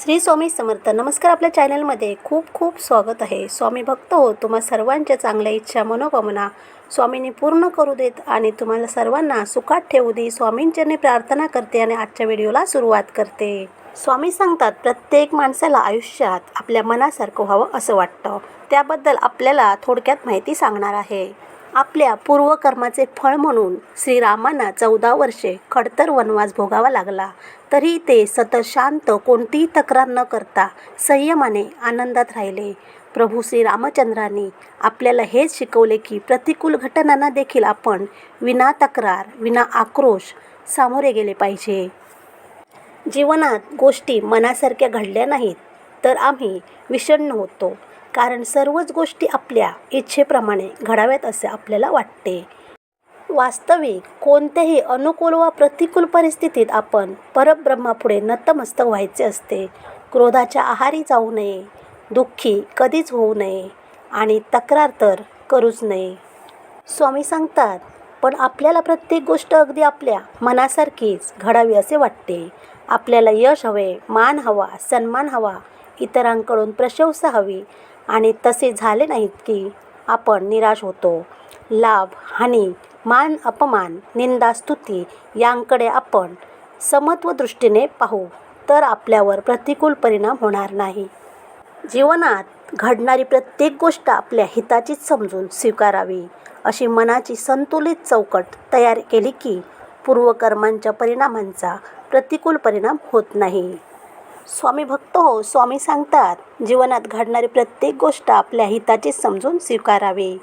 श्री स्वामी समर्थ नमस्कार आपल्या चॅनलमध्ये. खूप खूप स्वागत आहे. स्वामी भक्त हो तुम्हा सर्वांच्या चांगल्या इच्छा मनोकामना स्वामींनी पूर्ण करू देत आणि तुम्हाला सर्वांना सुखात ठेवू दे स्वामींच्याने प्रार्थना करते आणि आजच्या व्हिडिओला सुरुवात करते. स्वामी सांगतात प्रत्येक माणसाला आयुष्यात आपल्या मनासारखं व्हावं असं वाटतं. त्याबद्दल आपल्याला थोडक्यात माहिती सांगणार आहे. आपल्या पूर्वकर्माचे फळ म्हणून श्रीरामांना चौदा वर्षे खडतर वनवास भोगावा लागला. तरी ते सतत शांत कोणतीही तक्रार न करता संयमाने आनंदात राहिले. प्रभू श्रीरामचंद्रांनी आपल्याला हेच शिकवले की प्रतिकूल घटनांना देखील आपण विना तक्रार विना आक्रोश सामोरे गेले पाहिजे. जीवनात गोष्टी मनासारख्या घडल्या नाहीत. तर आम्ही विषण्ण होतो. कारण सर्वच गोष्टी आपल्या इच्छेप्रमाणे घडाव्यात असे आपल्याला वाटते. वास्तविक कोणत्याही अनुकूल वा प्रतिकूल परिस्थितीत आपण परब्रह्मापुढे नतमस्तक व्हायचे असते. क्रोधाच्या आहारी जाऊ नये. दुःखी कधीच होऊ नये. आणि तक्रार तर करूच नये. स्वामी सांगतात पण आपल्याला प्रत्येक गोष्ट अगदी आपल्या मनासारखीच घडावी असे वाटते. आपल्याला यश हवे मान हवा सन्मान हवा इतरांकडून प्रशंसा हवी. आणि तसे झाले नाहीत की आपण निराश होतो. लाभ हानी मान अपमान निंदा स्तुती यांकडे आपण समत्व दृष्टीने पाहू तर आपल्यावर प्रतिकूल परिणाम होणार नाही. जीवनात घडणारी प्रत्येक गोष्ट आपल्या हिताचीच समजून स्वीकारावी अशी मनाची संतुलित चौकट तयार केली की पूर्वकर्मांच्या परिणामांचा प्रतिकूल परिणाम होत नाही. स्वामी भक्त हो स्वामी सांगतात जीवनात घडणारी प्रत्येक गोष्ट आपल्या हिताचीच समजून स्वीकारावी.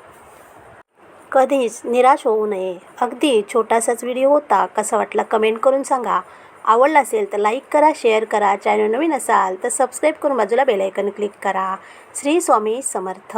कधीच निराश होऊ नये. अगदी छोटासाच व्हिडिओ होता कसा वाटला कमेंट करून सांगा. आवडला असेल तर लाईक करा शेअर करा चॅनल नवीन असाल तर सबस्क्राईब करून बाजूला बेलायकन क्लिक करा. श्री स्वामी समर्थ.